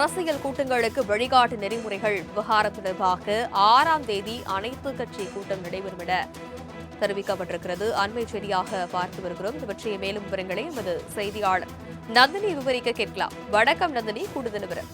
அரசியல் கூட்டங்களுக்கு வழிகாட்டு நெறிமுறைகள் விவகாரம் தொடர்பாக ஆறாம் தேதி அனைத்து கட்சி கூட்டம் நடைபெறும் என தெரிவிக்கப்பட்டிருக்கிறது. அண்மை செய்தியாக பார்த்து வருகிறோம். இது பற்றிய மேலும் விவரங்களை எமது செய்தியாளர் நந்தினி விவரிக்க கேட்கலாம். வணக்கம் நந்தினி. கூடுதல் விவரம்.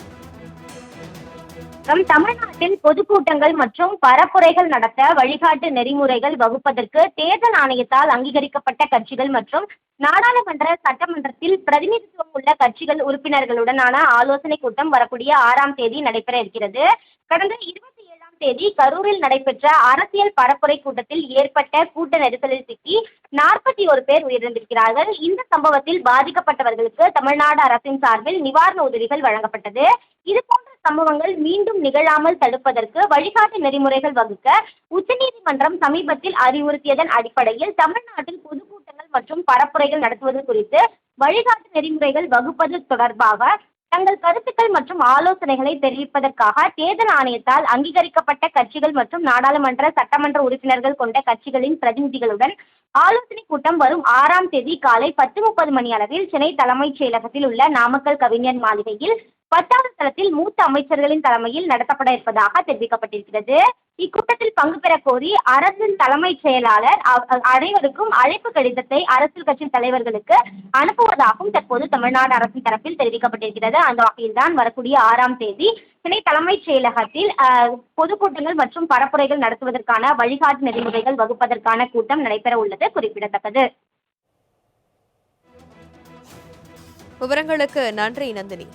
நம் தமிழ்நாட்டில் பொதுக்கூட்டங்கள் மற்றும் பரப்புரைகள் நடத்த வழிகாட்டு நெறிமுறைகள் வகுப்பதற்கு தேர்தல் ஆணையத்தால் அங்கீகரிக்கப்பட்ட கட்சிகள் மற்றும் நாடாளுமன்ற சட்டமன்றத்தில் பிரதிநிதித்துவம் உள்ள கட்சிகள் உறுப்பினர்களுடனான ஆலோசனை கூட்டம் வரக்கூடிய ஆறாம் தேதி நடைபெற இருக்கிறது. கடந்த இருபத்தி ஏழாம் தேதி கரூரில் நடைபெற்ற அரசியல் பரப்புரை கூட்டத்தில் ஏற்பட்ட கூட்ட நெரிசலில் சிக்கி நாற்பத்தி ஒரு பேர் உயிரிழந்திருக்கிறார்கள். இந்த சம்பவத்தில் பாதிக்கப்பட்டவர்களுக்கு தமிழ்நாடு அரசின் சார்பில் நிவாரண உதவிகள் வழங்கப்பட்டது. இது போன்ற சம்பவங்கள் மீண்டும் நிகழாமல் தடுப்பதற்கு வழிகாட்டு நெறிமுறைகள் வகுக்க உச்சநீதிமன்றம் சமீபத்தில் அறிவுறுத்தியதன் அடிப்படையில் தமிழ்நாட்டில் பொதுக்கூட்டங்கள் மற்றும் பரப்புரைகள் நடத்துவது குறித்து வழிகாட்டு நெறிமுறைகள் வகுப்பது தொடர்பாக தங்கள் கருத்துக்கள் மற்றும் ஆலோசனைகளை தெரிவிப்பதற்காக தேர்தல் ஆணையத்தால் அங்கீகரிக்கப்பட்ட கட்சிகள் மற்றும் நாடாளுமன்ற சட்டமன்ற உறுப்பினர்கள் கொண்ட கட்சிகளின் பிரதிநிதிகளுடன் ஆலோசனை கூட்டம் வரும் ஆறாம் தேதி காலை பத்து முப்பது மணி அளவில் சென்னை தலைமைச் செயலகத்தில் உள்ள நாமக்கல் கவிஞர் மாளிகையில் பத்தாவது தளத்தில் மூத்த அமைச்சர்களின் தலைமையில் நடத்தப்பட இருப்பதாக தெரிவிக்கப்பட்டிருக்கிறது. இக்கூட்டத்தில் பங்கு பெற கோரி அரசின் தலைமைச் செயலாளர் அனைவருக்கும் அழைப்பு கடிதத்தை அரசியல் கட்சி தலைவர்களுக்கு அனுப்புவதாகவும் தற்போது தமிழ்நாடு அரசின் தரப்பில் தெரிவிக்கப்பட்டிருக்கிறது. அந்த வகையில் தான் வரக்கூடிய ஆறாம் தேதி சென்னை தலைமைச் செயலகத்தில் பொதுக்கூட்டங்கள் மற்றும் பரப்புரைகள் நடத்துவதற்கான வழிகாட்டு நெறிமுறைகள் வகுப்பதற்கான கூட்டம் நடைபெற உள்ளது. குறிப்பிடத்தக்கது. விவரங்களுக்கு நன்றி நந்தினி.